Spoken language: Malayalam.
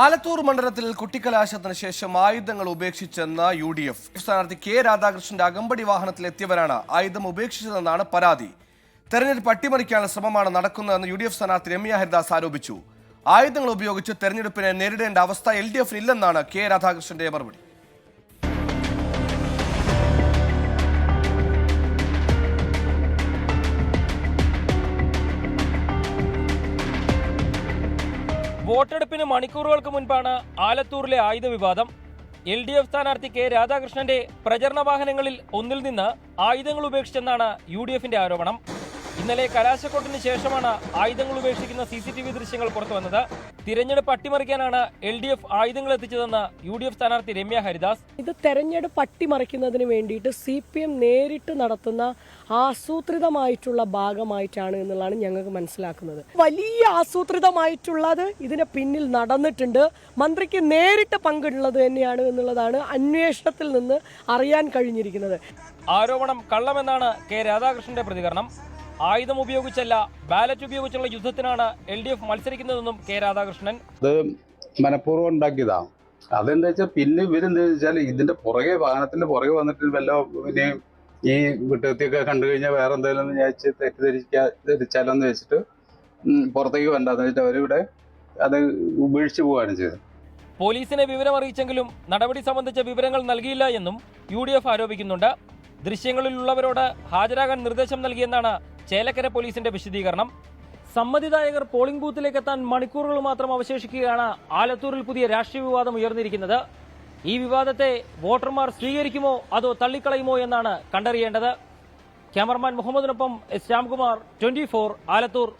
ആലത്തൂർ മണ്ഡലത്തിൽ കുട്ടിക്കലാശത്തിന് ശേഷം ആയുധങ്ങൾ ഉപേക്ഷിച്ചെന്ന യു ഡി എഫ് സ്ഥാനാർത്ഥി കെ രാധാകൃഷ്ണന്റെ അകമ്പടി വാഹനത്തിൽ എത്തിയവരാണ് ആയുധം ഉപേക്ഷിച്ചതെന്നാണ് പരാതി. തെരഞ്ഞെടുപ്പ് അട്ടിമറിക്കാനുള്ള ശ്രമമാണ് നടക്കുന്നതെന്ന് യു ഡി എഫ് സ്ഥാനാർത്ഥി രമ്യ ഹരിദാസ് ആരോപിച്ചു. ആയുധങ്ങൾ ഉപയോഗിച്ച് തെരഞ്ഞെടുപ്പിനെ നേരിടേണ്ട അവസ്ഥ എൽ ഡി എഫിനില്ലെന്നാണ് കെ രാധാകൃഷ്ണന്റെ മറുപടി. വോട്ടെടുപ്പിന് മണിക്കൂറുകൾക്ക് മുൻപാണ് ആലത്തൂരിലെ ആയുധ വിവാദം. എൽ ഡി എഫ് സ്ഥാനാർത്ഥി കെ രാധാകൃഷ്ണന്റെ പ്രചരണ വാഹനങ്ങളിൽ ഒന്നിൽ നിന്ന് ആയുധങ്ങൾ ഉപേക്ഷിച്ചെന്നാണ് യു ഡി എഫിന്റെ ആരോപണം. ഇന്നലെ കലാശക്കൊട്ടിന് ശേഷമാണ് ആയുധങ്ങൾ ഉപേക്ഷിക്കുന്ന സി സി ടി വി ദൃശ്യങ്ങൾ പുറത്തുവന്നത് തിരഞ്ഞെടുപ്പ് അട്ടിമറിക്കാനാണ് എൽ ഡി എഫ് ആയുധങ്ങൾ എത്തിച്ചതെന്ന് യു ഡി എഫ് സ്ഥാനാർത്ഥി രമ്യ ഹരിദാസ്. ഇത് തെരഞ്ഞെടുപ്പ് അട്ടിമറിക്കുന്നതിന് വേണ്ടിയിട്ട് സി പി എം നേരിട്ട് നടത്തുന്ന ആസൂത്രിതമായിട്ടുള്ള ഭാഗമായിട്ടാണ് എന്നുള്ളതാണ് ഞങ്ങൾക്ക് മനസ്സിലാക്കുന്നത്. വലിയ ആസൂത്രിതമായിട്ടുള്ളത് ഇതിന് പിന്നിൽ നടന്നിട്ടുണ്ട്. മന്ത്രിക്ക് നേരിട്ട് പങ്കുള്ളത് തന്നെയാണ് എന്നുള്ളതാണ് അന്വേഷണത്തിൽ നിന്ന് അറിയാൻ കഴിഞ്ഞിരിക്കുന്നത്. ആരോപണം കള്ളമെന്നാണ് കെ രാധാകൃഷ്ണന്റെ പ്രതികരണം. ആയുധം ഉപയോഗിച്ചല്ല ബാലറ്റ് ഉപയോഗിച്ചുള്ള യുദ്ധത്തിനാണ് എൽ ഡി എഫ് മത്സരിക്കുന്നതെന്നും കെ രാധാകൃഷ്ണൻ. അത് മനഃപൂർവം ഉണ്ടാക്കിയതാണ് അതെന്താ വെച്ചാൽ പിന്നെ ഇവരെന്താ വെച്ചാൽ ഇതിന്റെ പുറകെ വാഹനത്തിന്റെ പുറകെ വന്നിട്ട് വല്ല പിന്നെ ഈ വിട്ടുകത്തിയൊക്കെ കണ്ടു കഴിഞ്ഞാൽ വേറെ എന്തെങ്കിലും വിചാരിച്ച് തെറ്റിദ്ധരിക്കാ ധരിച്ചാലോ എന്ന് വെച്ചിട്ട് പുറത്തേക്ക് വേണ്ടെന്ന് വെച്ചിട്ട് അവരിവിടെ അത് ഉപേക്ഷിച്ചു പോവുകയാണ് ചെയ്തത്. പോലീസിനെ വിവരം അറിയിച്ചെങ്കിലും നടപടി സംബന്ധിച്ച വിവരങ്ങൾ നൽകിയില്ല എന്നും യു ഡി എഫ് ആരോപിക്കുന്നുണ്ട്. ദൃശ്യങ്ങളിലുള്ളവരോട് ഹാജരാകാൻ നിർദ്ദേശം നൽകിയെന്നാണ് ചേലക്കര പോലീസിന്റെ വിശദീകരണം. സമ്മതിദായകർ പോളിംഗ് ബൂത്തിലേക്ക് എത്താൻ മണിക്കൂറുകൾ മാത്രം അവശേഷിക്കുകയാണ് ആലത്തൂരിൽ പുതിയ രാഷ്ട്രീയ വിവാദം ഉയർന്നിരിക്കുന്നത്. ഈ വിവാദത്തെ വോട്ടർമാർ സ്വീകരിക്കുമോ അതോ തള്ളിക്കളയുമോ എന്നാണ് കണ്ടറിയേണ്ടത്. ക്യാമറമാൻ മുഹമ്മദിനൊപ്പം എസ് ശ്യാംകുമാർ ട്വന്റി ആലത്തൂർ.